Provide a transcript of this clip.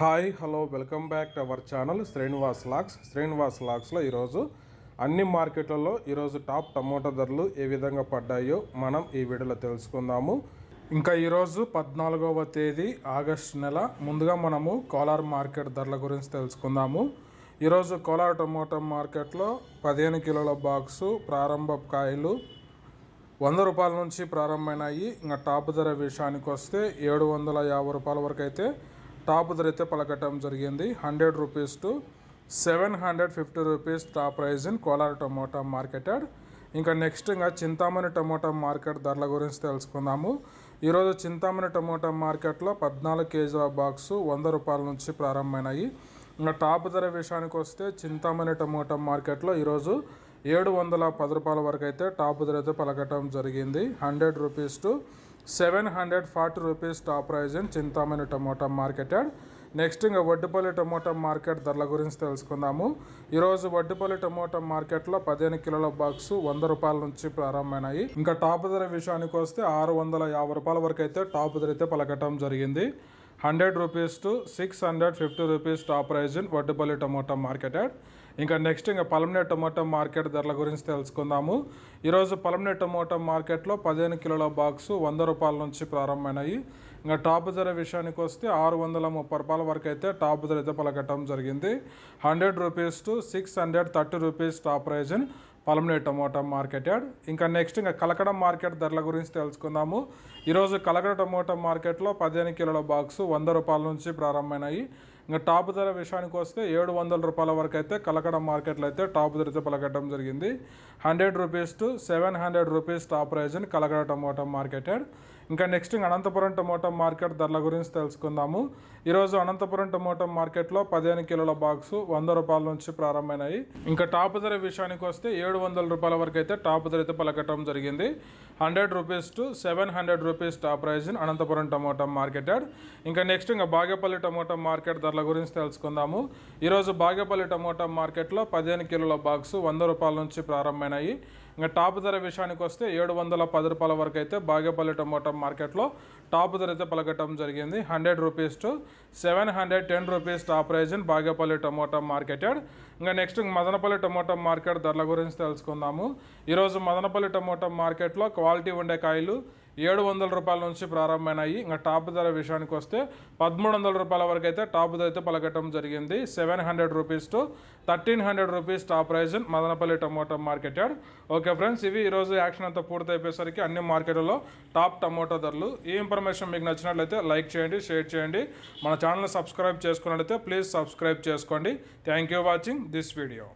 Hi hello welcome back to our channel Srinivas lakhs. Srinivas లాక్స్లో ఈరోజు అన్ని మార్కెట్లలో ఈరోజు టాప్ టమోటా ధరలు ఏ విధంగా పడ్డాయో మనం ఈ వీడియోలో తెలుసుకుందాము. ఇంకా ఈరోజు పద్నాలుగవ తేదీ ఆగస్ట్ నెల. ముందుగా మనము కోలార్ మార్కెట్ ధరల గురించి తెలుసుకుందాము. ఈరోజు కోలార్ టమోటా మార్కెట్లో పదిహేను కిలోల బాక్సు ప్రారంభ కాయలు వంద రూపాయల నుంచి ప్రారంభమైనాయి. ఇంకా టాప్ ధర విషయానికి వస్తే ఏడు వందల యాభై రూపాయల వరకు అయితే టాప్ ధర అయితే పలకటం జరిగింది. Hundred rupees to seven hundred fifty rupees top price in Kolar tomato market yard. ఇంకా నెక్స్ట్ ఇంకా చింతామణి టమోటా మార్కెట్ ధరల గురించి తెలుసుకుందాము. ఈరోజు చింతామణి టమోటా మార్కెట్లో పద్నాలుగు కేజీల బాక్సు వంద రూపాయల నుంచి ప్రారంభమైనాయి. ఇంకా టాప్ ధర విషయానికి వస్తే చింతామణి టమోటా మార్కెట్లో ఈరోజు ఏడు వందల పది రూపాయల వరకు అయితే టాప్ ధర అయితే పలకటం జరిగింది. Hundred rupees to seven hundred forty rupees top price in Chintamani tomato market yard. Next ఇంకా వడ్డుపల్లి టమోటా మార్కెట్ ధరల గురించి తెలుసుకుందాము. ఈరోజు వడ్డుపల్లి టమోటా మార్కెట్లో పదిహేను కిలోల బాక్స్ వంద రూపాయల నుంచి ప్రారంభమైనాయి. ఇంకా టాప్ ధర విషయానికి వస్తే ఆరు వందల యాభై రూపాయల వరకు అయితే టాప్ ధర అయితే పలకటం జరిగింది. Hundred rupees to six hundred fifty rupees top price in Vaddupalli tomato market yard. ఇంకా నెక్స్ట్ ఇంకా పలమనే టొమాటో మార్కెట్ ధరల గురించి తెలుసుకుందాము. ఈరోజు పలమనే టమోటా మార్కెట్లో పదిహేను కిలోల బాక్సు వంద రూపాయల నుంచి ప్రారంభమైనాయి. ఇంకా టాప్ ధర విషయానికి వస్తే ఆరు వందల ముప్పై రూపాయల వరకు అయితే టాప్ ధర అయితే పలకటం జరిగింది. Hundred rupees to six hundred thirty rupees top price Palamaner tomato market yard. ఇంకా నెక్స్ట్ ఇంకా కలకడ మార్కెట్ ధరల గురించి తెలుసుకుందాము. ఈరోజు కలకడ టమోటా మార్కెట్లో పదిహేను కిలోల బాక్సు వంద రూపాయల నుంచి ప్రారంభమైనాయి. ఇంకా టాప్ ధర విషయానికి వస్తే ఏడు వందల రూపాయల వరకు అయితే కలకడ మార్కెట్లో అయితే టాప్ ధర అయితే జరిగింది. Hundred rupees to seven hundred rupees top price Kalakada tomato market ఇంకా నెక్స్ట్ ఇంకా అనంతపురం టమోటా మార్కెట్ ధరల గురించి తెలుసుకుందాము. ఈరోజు అనంతపురం టమోటా మార్కెట్లో పదిహేను కిలోల బాక్సు వంద రూపాయల నుంచి ప్రారంభమైనాయి. ఇంకా టాప్ ధర విషయానికి వస్తే ఏడు వందల రూపాయల వరకు అయితే టాప్ ధర అయితే పలకటం జరిగింది. Hundred rupees to seven hundred rupees top price in Anantapuram tomato market yard ఇంకా నెక్స్ట్ ఇంకా బాగేపల్లి టమోటా మార్కెట్ ధరల గురించి తెలుసుకుందాము. ఈరోజు బాగేపల్లి టమోటా మార్కెట్లో పదిహేను కిలోల బాక్సు వంద రూపాయల నుంచి ప్రారంభమైనాయి. ఇంకా టాప్ ధర విషయానికి వస్తే ఏడు వందల పది రూపాయల వరకు అయితే బాగేపల్లి టమోటా మార్కెట్లో టాప్ ధర అయితే పలకటం జరిగింది. Hundred rupees to seven hundred ten rupees top price in Bagepalli tomato marketed ఇంకా నెక్స్ట్ మదనపల్లి టమోటా మార్కెట్ ధరల గురించి తెలుసుకుందాము. ఈరోజు మదనపల్లి టమోటా మార్కెట్లో క్వాలిటీ ఉండే కాయలు ఏడు వందల రూపాయల నుంచి ప్రారంభమైనాయి. ఇంకా టాప్ ధర విషయానికి వస్తే పదమూడు వందల రూపాయల వరకు అయితే టాప్ ధర అయితే పలకటం జరిగింది. Seven hundred rupees to thirteen hundred rupees top price Madanapalle tomato market yard. Okay friends ఇవి ఈరోజు యాక్షన్ అంతా పూర్తయిపోయేసరికి అన్ని మార్కెట్లలో టాప్ టమోటా ధరలు. ఈ ఇన్ఫర్మేషన్ మీకు నచ్చినట్లయితే లైక్ చేయండి షేర్ చేయండి. మన ఛానల్ని సబ్స్క్రైబ్ చేసుకున్నట్లయితే ప్లీజ్ సబ్స్క్రైబ్ చేసుకోండి. Thank you watching this video.